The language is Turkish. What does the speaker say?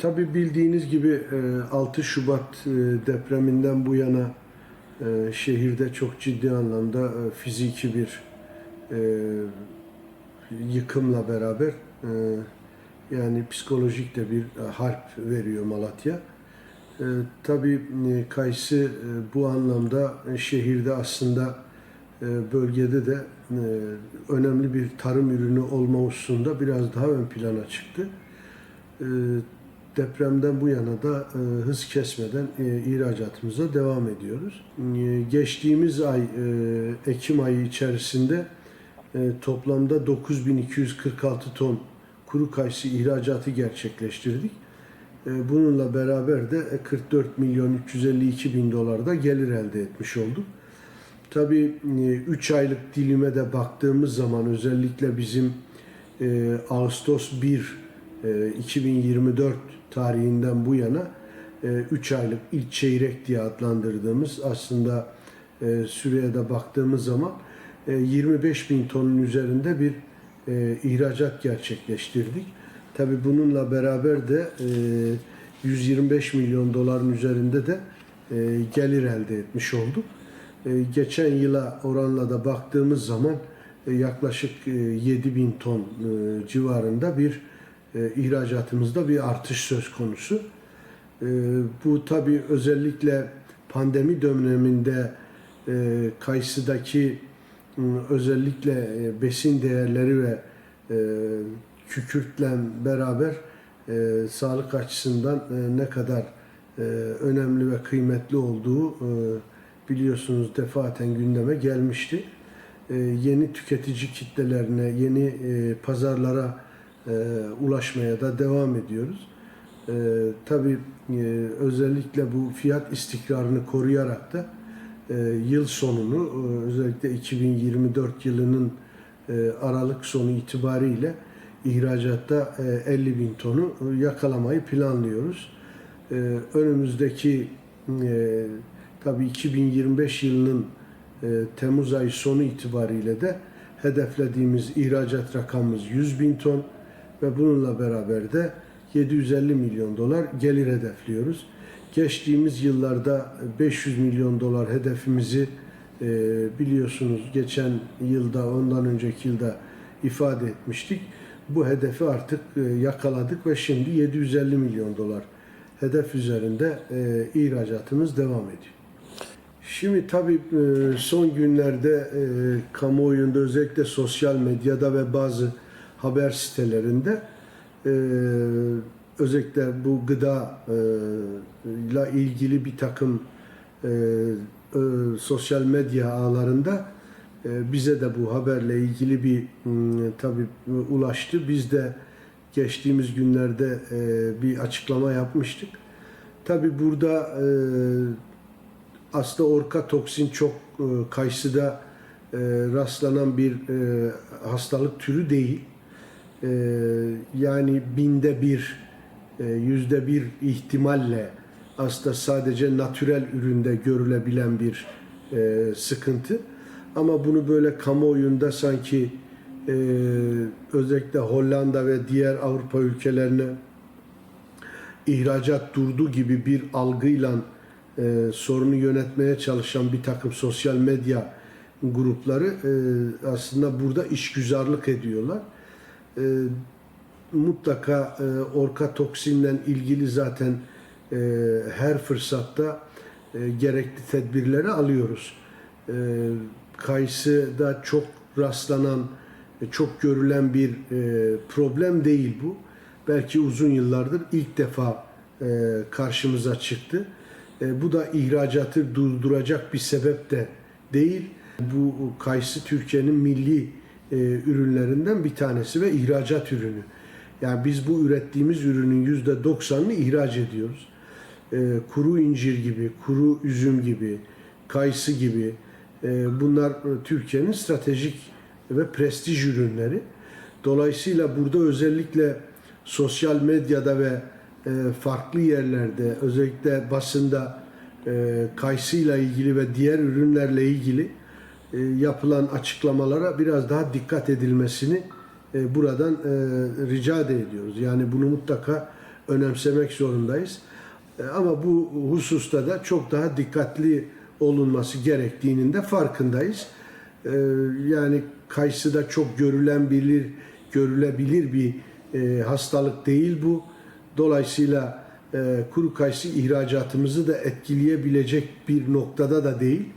Tabii bildiğiniz gibi e, 6 Şubat e, depreminden bu yana e, şehirde çok ciddi anlamda e, fiziki bir e, yıkımla beraber e, yani psikolojik de bir e, harp veriyor Malatya. E, Tabii e, Kayısı e, bu anlamda e, şehirde aslında e, bölgede de e, önemli bir tarım ürünü olma hususunda biraz daha ön plana çıktı. E, Depremden bu yana da e, hız kesmeden e, ihracatımıza devam ediyoruz. E, Geçtiğimiz ay e, Ekim ayı içerisinde e, toplamda 9246 ton kuru kayısı ihracatı gerçekleştirdik. E, Bununla beraber de e, 44 milyon 352 bin dolar da gelir elde etmiş olduk. Tabii 3 aylık dilime de baktığımız zaman özellikle bizim e, Ağustos 1 e, 2024 tarihinden bu yana 3 aylık ilk çeyrek diye adlandırdığımız aslında e, süreye de baktığımız zaman e, 25 bin tonun üzerinde bir e, ihracat gerçekleştirdik. Tabii bununla beraber de e, 125 milyon doların üzerinde de e, gelir elde etmiş olduk. E, geçen yıla oranla da baktığımız zaman e, yaklaşık e, 7 bin ton e, civarında bir e, ihracatımızda bir artış söz konusu. E, bu tabii özellikle pandemi döneminde e, kayısıdaki m, özellikle e, besin değerleri ve e, kükürtle beraber e, sağlık açısından e, ne kadar e, önemli ve kıymetli olduğu e, biliyorsunuz defaten gündeme gelmişti. E, yeni tüketici kitlelerine, yeni e, pazarlara e, ulaşmaya da devam ediyoruz. E, tabii e, özellikle bu fiyat istikrarını koruyarak da e, yıl sonunu e, özellikle 2024 yılının e, Aralık sonu itibariyle ihracatta e, 50 bin tonu e, yakalamayı planlıyoruz. E, önümüzdeki e, tabii 2025 yılının e, Temmuz ayı sonu itibariyle de hedeflediğimiz ihracat rakamımız 100 bin ton ve bununla beraber de 750 milyon dolar gelir hedefliyoruz. Geçtiğimiz yıllarda 500 milyon dolar hedefimizi e, biliyorsunuz geçen yılda ondan önceki yılda ifade etmiştik. Bu hedefi artık e, yakaladık ve şimdi 750 milyon dolar hedef üzerinde e, ihracatımız devam ediyor. Şimdi tabii son günlerde kamuoyunda özellikle sosyal medyada ve bazı haber sitelerinde e, özellikle bu gıda e, ile ilgili bir takım e, e, sosyal medya ağlarında e, bize de bu haberle ilgili bir e, ulaştı. Biz de geçtiğimiz günlerde e, bir açıklama yapmıştık. Tabii burada e, aslında orka toksin çok e, kayısıda e, rastlanan bir e, hastalık türü değil. E, yani binde bir, e, yüzde bir ihtimalle aslında sadece natürel üründe görülebilen bir e, sıkıntı. Ama bunu böyle kamuoyunda sanki e, özellikle Hollanda ve diğer Avrupa ülkelerine ihracat durdu gibi bir algıyla e, sorunu yönetmeye çalışan bir takım sosyal medya grupları e, aslında burada işgüzarlık ediyorlar. E, mutlaka e, orka toksinle ilgili zaten e, her fırsatta e, gerekli tedbirleri alıyoruz. E, kayısıda çok rastlanan, e, çok görülen bir e, problem değil bu. Belki uzun yıllardır ilk defa e, karşımıza çıktı. E, bu da ihracatı durduracak bir sebep de değil. Bu kayısı Türkiye'nin milli e, ürünlerinden bir tanesi ve ihracat ürünü. Yani biz bu ürettiğimiz ürünün yüzde 90'ını ihraç ediyoruz. E, kuru incir gibi, kuru üzüm gibi, kayısı gibi e, bunlar Türkiye'nin stratejik ve prestij ürünleri. Dolayısıyla burada özellikle sosyal medyada ve e, farklı yerlerde özellikle basında e, kayısıyla ilgili ve diğer ürünlerle ilgili yapılan açıklamalara biraz daha dikkat edilmesini e, buradan e, rica ediyoruz. Yani bunu mutlaka önemsemek zorundayız. E, Ama bu hususta da çok daha dikkatli olunması gerektiğinin de farkındayız. E, Yani kayısıda çok görülen bilir, görülebilir bir e, hastalık değil bu. Dolayısıyla e, kuru kayısı ihracatımızı da etkileyebilecek bir noktada da değil.